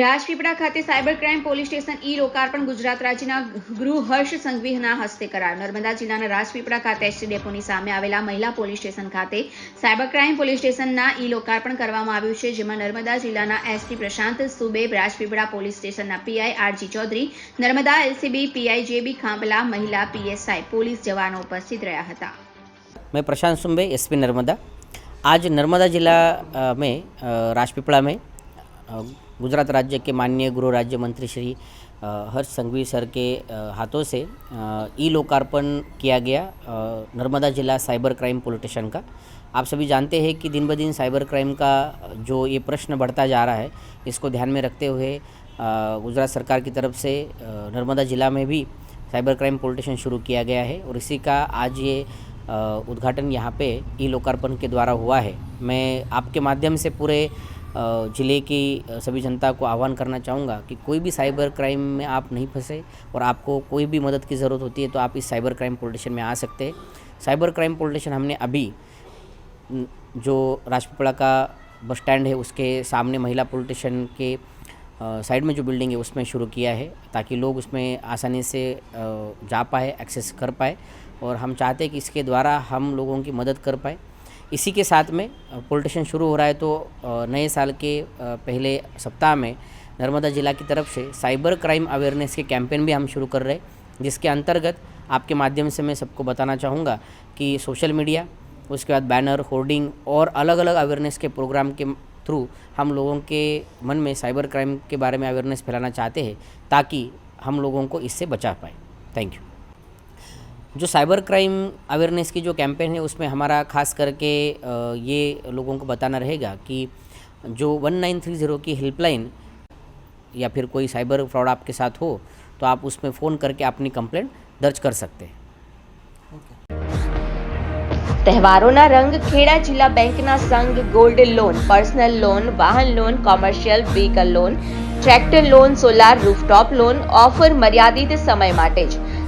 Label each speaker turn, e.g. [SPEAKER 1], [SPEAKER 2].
[SPEAKER 1] રાજપીપળા ખાતે cyber crime police station e લોકાર્પણ ગુજરાત રાજ્યના ગૃહ હર્ષ સંઘવીના હસ્તે કરાયું. નર્મદા જિલ્લાના રાજપીપળા ખાતે એસટી ડેપોની સામે આવેલા મહિલા પોલીસ સ્ટેશન ખાતે સાયબર ક્રાઇમ પોલીસ સ્ટેશનના ઈ લોકાર્પણ કરવામાં આવ્યું છે, જેમાં નર્મદા જિલ્લાના એસટી પ્રશાંત સુબે, રાજપીપળા પોલીસ સ્ટેશનના PI RG Chaudhary, Narmada LCB PI JB Khambhala મહિલા પીએસઆઈ પોલીસ જવાનો ઉપસ્થિત રહ્યા હતા.
[SPEAKER 2] મેં પ્રશાંત સુંબે, એસપી નર્મદા. આજ નર્મદા જિલ્લા મેં રાજપીપળા મેં गुजरात राज्य के माननीय गृह राज्य मंत्री श्री हर्ष संघवी सर के हाथों से ई लोकार्पण किया गया नर्मदा जिला साइबर क्राइम पुलिस स्टेशन का। आप सभी जानते हैं कि दिन ब दिन साइबर क्राइम का, जो ये प्रश्न बढ़ता जा रहा है, इसको ध्यान में रखते हुए गुजरात सरकार की तरफ़ से नर्मदा जिला में भी साइबर क्राइम पुलिस स्टेशन शुरू किया गया है और इसी का आज ये उद्घाटन यहाँ पे ई लोकार्पण के द्वारा हुआ है। मैं आपके माध्यम से पूरे ज़िले की सभी जनता को आह्वान करना चाहूँगा कि कोई भी साइबर क्राइम में आप नहीं फंसे और आपको कोई भी मदद की ज़रूरत होती है तो आप इस साइबर क्राइम पुलिस स्टेशन में आ सकते हैं। साइबर क्राइम पुलिस स्टेशन हमने अभी जो राजपीपला का बस स्टैंड है उसके सामने महिला पुलिस स्टेशन के साइड में जो बिल्डिंग है उसमें शुरू किया है ताकि लोग उसमें आसानी से जा पाए, एक्सेस कर पाए और हम चाहते हैं कि इसके द्वारा हम लोगों की मदद कर पाए। इसी के साथ में पुलिस स्टेशन शुरू हो रहा है तो नए साल के पहले सप्ताह में नर्मदा जिला की तरफ़ से साइबर क्राइम अवेयरनेस के कैंपेन भी हम शुरू कर रहे हैं, जिसके अंतर्गत आपके माध्यम से मैं सबको बताना चाहूँगा कि सोशल मीडिया, उसके बाद बैनर, होर्डिंग और अलग अलग अवेयरनेस के प्रोग्राम के थ्रू हम लोगों के मन में साइबर क्राइम के बारे में अवेयरनेस फैलाना चाहते हैं, ताकि हम लोगों को इससे बचा पाए। Thank you. जो साइबर क्राइम अवेयरनेस की जो कैंपेन है उसमें हमारा खास करके अ, ये लोगों को बताना रहेगा कि जो वन नाइन थ्री ज़ीरो की हेल्पलाइन या फिर कोई साइबर फ्रॉड आपके साथ हो तो आप उसमें फ़ोन करके अपनी कंप्लेंट दर्ज कर सकते हैं
[SPEAKER 3] તહેવારોના રંગ ખેડા જિલ્લા બેંકના સંઘ ગોલ્ડ લોન પર્સનલ લોન વાહન loan commercial vehicle loan tractor loan solar rooftop loan offer મર્યાદિત સમય માટે જ